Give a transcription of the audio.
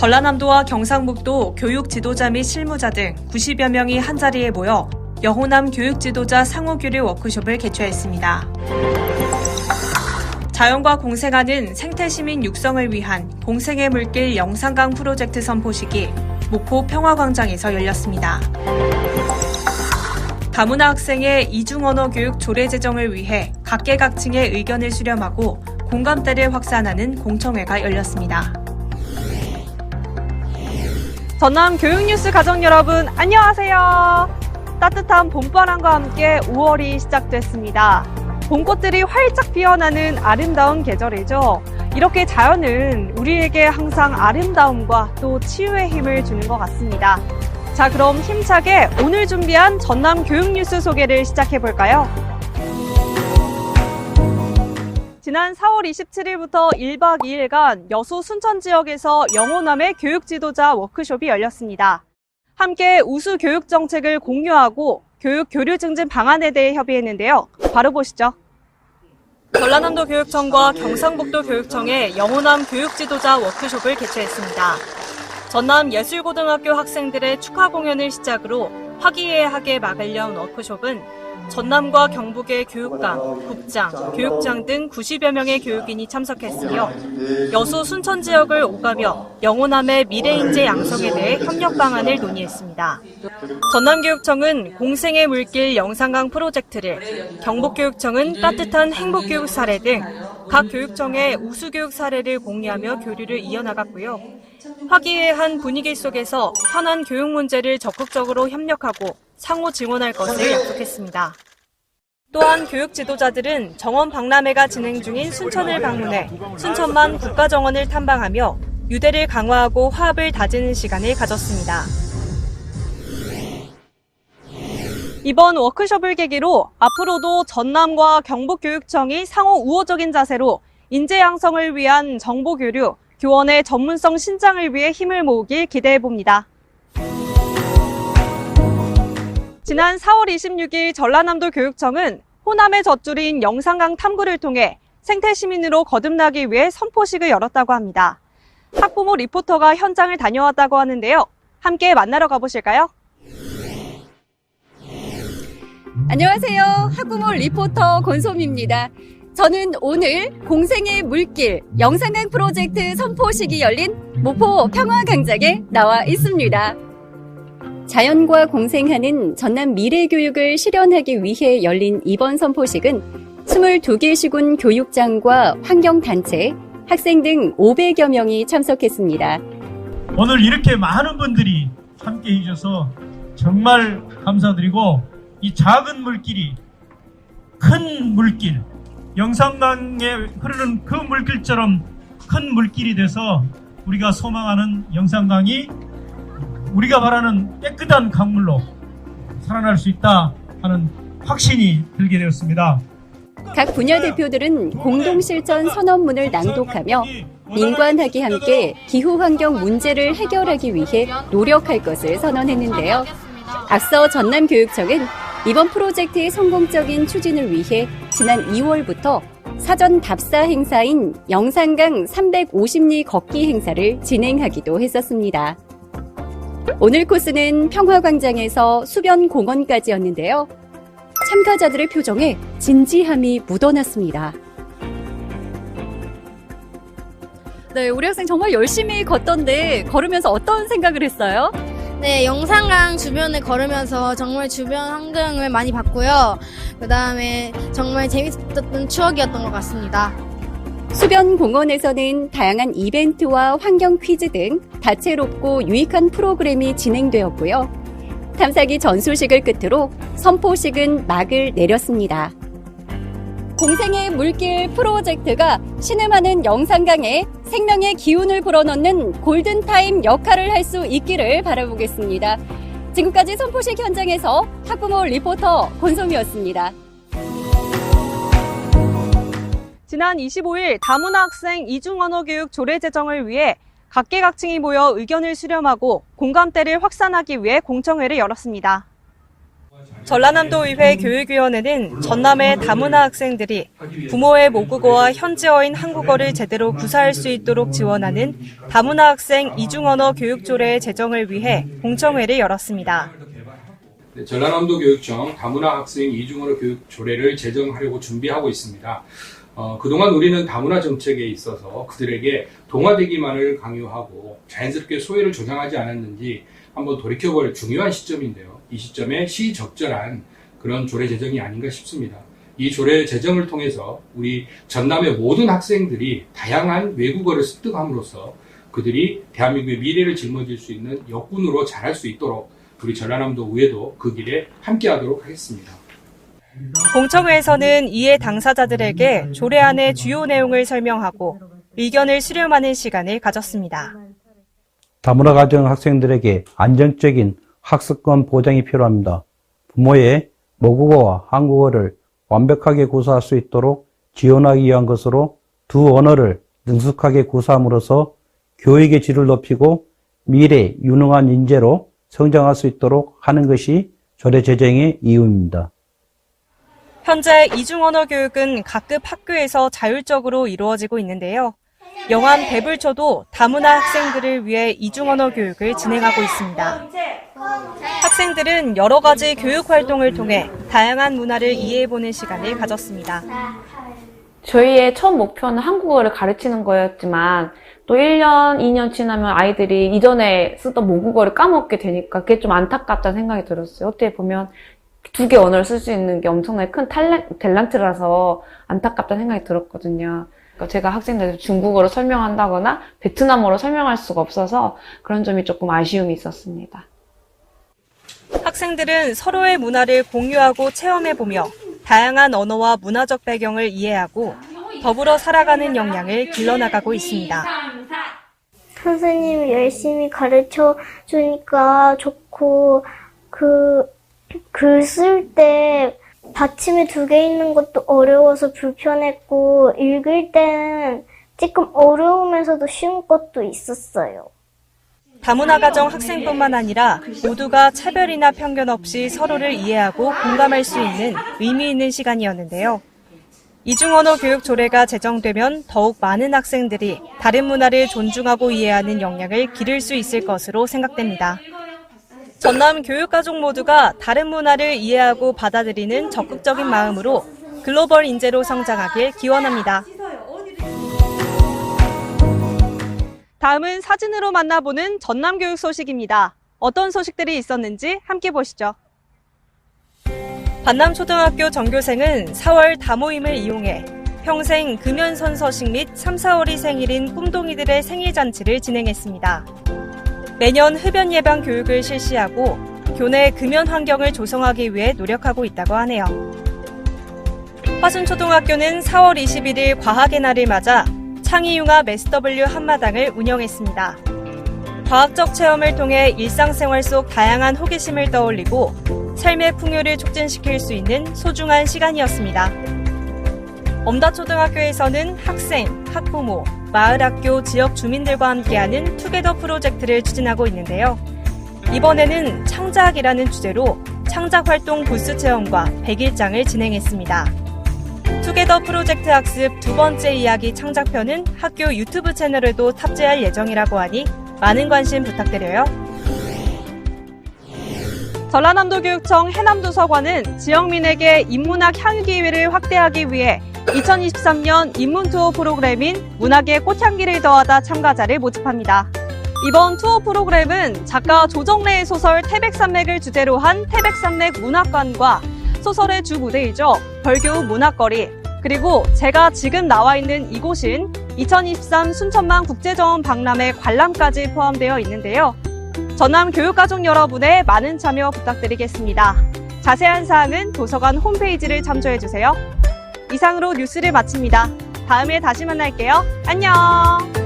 전라남도와 경상북도 교육 지도자 및 실무자 등 90여 명이 한자리에 모여 여호남 교육 지도자 상호 교류 워크숍을 개최했습니다. 자연과 공생하는 생태시민 육성을 위한 공생의 물길 영산강 프로젝트 선포식이 목포 평화광장에서 열렸습니다. 다문화 학생의 이중언어 교육 조례 제정을 위해 각계각층의 의견을 수렴하고 공감대를 확산하는 공청회가 열렸습니다. 전남 교육뉴스 가족 여러분, 안녕하세요. 따뜻한 봄바람과 함께 5월이 시작됐습니다. 봄꽃들이 활짝 피어나는 아름다운 계절이죠. 이렇게 자연은 우리에게 항상 아름다움과 또 치유의 힘을 주는 것 같습니다. 자, 그럼 힘차게 오늘 준비한 전남 교육뉴스 소개를 시작해 볼까요? 지난 4월 27일부터 1박 2일간 여수 순천 지역에서 영호남의 교육 지도자 워크숍이 열렸습니다. 함께 우수 교육 정책을 공유하고 교육 교류 증진 방안에 대해 협의했는데요. 바로 보시죠. 전라남도 교육청과 경상북도 교육청의 영호남 교육 지도자 워크숍을 개최했습니다. 전남 예술고등학교 학생들의 축하 공연을 시작으로 화기애애하게 막을 연 워크숍은 전남과 경북의 교육감, 국장, 교육장 등 90여 명의 교육인이 참석했으며 여수 순천 지역을 오가며 영호남의 미래 인재 양성에 대해 협력 방안을 논의했습니다. 전남교육청은 공생의 물길 영산강 프로젝트를, 경북교육청은 따뜻한 행복교육 사례 등 각 교육청의 우수교육 사례를 공유하며 교류를 이어나갔고요. 화기애애한 분위기 속에서 현안 교육 문제를 적극적으로 협력하고 상호 지원할 것을 약속했습니다. 또한 교육 지도자들은 정원 박람회가 진행 중인 순천을 방문해 순천만 국가정원을 탐방하며 유대를 강화하고 화합을 다지는 시간을 가졌습니다. 이번 워크숍을 계기로 앞으로도 전남과 경북교육청이 상호 우호적인 자세로 인재 양성을 위한 정보 교류, 교원의 전문성 신장을 위해 힘을 모으길 기대해 봅니다. 지난 4월 26일 전라남도 교육청은 호남의 젖줄인 영산강 탐구를 통해 생태시민으로 거듭나기 위해 선포식을 열었다고 합니다. 학부모 리포터가 현장을 다녀왔다고 하는데요. 함께 만나러 가보실까요? 안녕하세요. 학부모 리포터 권솜입니다. 저는 오늘 공생의 물길 영상강 프로젝트 선포식이 열린 목포 평화광장에 나와 있습니다. 자연과 공생하는 전남 미래교육을 실현하기 위해 열린 이번 선포식은 22개 시군 교육장과 환경단체, 학생 등 500여 명이 참석했습니다. 오늘 이렇게 많은 분들이 함께 해주셔서 정말 감사드리고 이 작은 물길이 큰 물길 영산강에 흐르는 그 물길처럼 큰 물길이 돼서 우리가 소망하는 영산강이 우리가 바라는 깨끗한 강물로 살아날 수 있다 하는 확신이 들게 되었습니다. 각 분야 대표들은 공동 실천 선언문을 낭독하며 민관하기 함께 기후 환경 문제를 해결하기 위해 노력할 것을 선언했는데요. 앞서 전남교육청은 이번 프로젝트의 성공적인 추진을 위해 지난 2월부터 사전 답사 행사인 영산강 350리 걷기 행사를 진행하기도 했었습니다. 오늘 코스는 평화광장에서 수변공원까지였는데요. 참가자들의 표정에 진지함이 묻어났습니다. 네, 우리 학생 정말 열심히 걷던데 걸으면서 어떤 생각을 했어요? 네, 영산강 주변을 걸으면서 정말 주변 환경을 많이 봤고요. 그 다음에 정말 재밌었던 추억이었던 것 같습니다. 수변 공원에서는 다양한 이벤트와 환경 퀴즈 등 다채롭고 유익한 프로그램이 진행되었고요. 탐사기 전수식을 끝으로 선포식은 막을 내렸습니다. 공생의 물길 프로젝트가 신음하는 영산강에 생명의 기운을 불어넣는 골든타임 역할을 할 수 있기를 바라보겠습니다. 지금까지 선포식 현장에서 학부모 리포터 권솜이었습니다. 지난 25일 다문화 학생 이중언어 교육 조례 제정을 위해 각계각층이 모여 의견을 수렴하고 공감대를 확산하기 위해 공청회를 열었습니다. 전라남도 의회 교육위원회는 전남의 다문화 학생들이 부모의 모국어와 현지어인 한국어를 제대로 구사할 수 있도록 지원하는 다문화 학생 이중언어 교육 조례의 제정을 위해 공청회를 열었습니다. 네, 전라남도 교육청 다문화 학생 이중언어 교육 조례를 제정하려고 준비하고 있습니다. 어, 그동안 우리는 다문화 정책에 있어서 그들에게 동화되기만을 강요하고 자연스럽게 소외를 조장하지 않았는지 한번 돌이켜볼 중요한 시점인데요. 이 시점에 시적절한 그런 조례 제정이 아닌가 싶습니다. 이 조례 제정을 통해서 우리 전남의 모든 학생들이 다양한 외국어를 습득함으로써 그들이 대한민국의 미래를 짊어질 수 있는 역군으로 자랄 수 있도록 우리 전라남도 의회도 그 길에 함께하도록 하겠습니다. 공청회에서는 이에 당사자들에게 조례안의 주요 내용을 설명하고 의견을 수렴하는 시간을 가졌습니다. 다문화 가정 학생들에게 안정적인 학습권 보장이 필요합니다. 부모의 모국어와 한국어를 완벽하게 구사할 수 있도록 지원하기 위한 것으로 두 언어를 능숙하게 구사함으로써 교육의 질을 높이고 미래 유능한 인재로 성장할 수 있도록 하는 것이 조례 제정의 이유입니다. 현재 이중 언어 교육은 각급 학교에서 자율적으로 이루어지고 있는데요. 영암 배불초도 다문화 학생들을 위해 이중 언어 교육을 진행하고 있습니다. 학생들은 여러 가지 교육 활동을 통해 다양한 문화를 이해해보는 시간을 가졌습니다. 저희의 첫 목표는 한국어를 가르치는 거였지만 또 1년, 2년 지나면 아이들이 이전에 쓰던 모국어를 까먹게 되니까 그게 좀 안타깝다는 생각이 들었어요. 어떻게 보면 두 개 언어를 쓸 수 있는 게 엄청나게 큰 탤런, 탤런트라서 안타깝다는 생각이 들었거든요. 그러니까 제가 학생들 중국어로 설명한다거나 베트남어로 설명할 수가 없어서 그런 점이 조금 아쉬움이 있었습니다. 학생들은 서로의 문화를 공유하고 체험해보며 다양한 언어와 문화적 배경을 이해하고 더불어 살아가는 역량을 길러나가고 있습니다. 선생님이 열심히 가르쳐 주니까 좋고, 그, 글 쓸 때 받침이 두 개 있는 것도 어려워서 불편했고, 읽을 땐 조금 어려우면서도 쉬운 것도 있었어요. 다문화 가정 학생뿐만 아니라 모두가 차별이나 편견 없이 서로를 이해하고 공감할 수 있는 의미 있는 시간이었는데요. 이중언어 교육 조례가 제정되면 더욱 많은 학생들이 다른 문화를 존중하고 이해하는 역량을 기를 수 있을 것으로 생각됩니다. 전남 교육가족 모두가 다른 문화를 이해하고 받아들이는 적극적인 마음으로 글로벌 인재로 성장하길 기원합니다. 다음은 사진으로 만나보는 전남 교육 소식입니다. 어떤 소식들이 있었는지 함께 보시죠. 반남초등학교 전교생은 4월 다모임을 이용해 평생 금연선서식 및 3, 4월이 생일인 꿈동이들의 생일잔치를 진행했습니다. 매년 흡연 예방 교육을 실시하고 교내 금연 환경을 조성하기 위해 노력하고 있다고 하네요. 화순초등학교는 4월 21일 과학의 날을 맞아 창의융합 SW 한마당을 운영했습니다. 과학적 체험을 통해 일상생활 속 다양한 호기심을 떠올리고 삶의 풍요를 촉진시킬 수 있는 소중한 시간이었습니다. 엄다초등학교에서는 학생, 학부모, 마을학교, 지역 주민들과 함께하는 투게더 프로젝트를 추진하고 있는데요. 이번에는 창작이라는 주제로 창작 활동 부스 체험과 100일장을 진행했습니다. 투게더 프로젝트 학습 두 번째 이야기 창작편은 학교 유튜브 채널에도 탑재할 예정이라고 하니 많은 관심 부탁드려요. 전라남도 교육청 해남도서관은 지역민에게 인문학 향유 기회를 확대하기 위해 2023년 인문 투어 프로그램인 문학의 꽃향기를 더하다 참가자를 모집합니다. 이번 투어 프로그램은 작가 조정래의 소설 태백산맥을 주제로 한 태백산맥 문학관과 소설의 주 무대이죠. 벌교 문학거리. 그리고 제가 지금 나와 있는 이곳인 2023 순천만 국제정원 박람회 관람까지 포함되어 있는데요. 전남 교육가족 여러분의 많은 참여 부탁드리겠습니다. 자세한 사항은 도서관 홈페이지를 참조해주세요. 이상으로 뉴스를 마칩니다. 다음에 다시 만날게요. 안녕!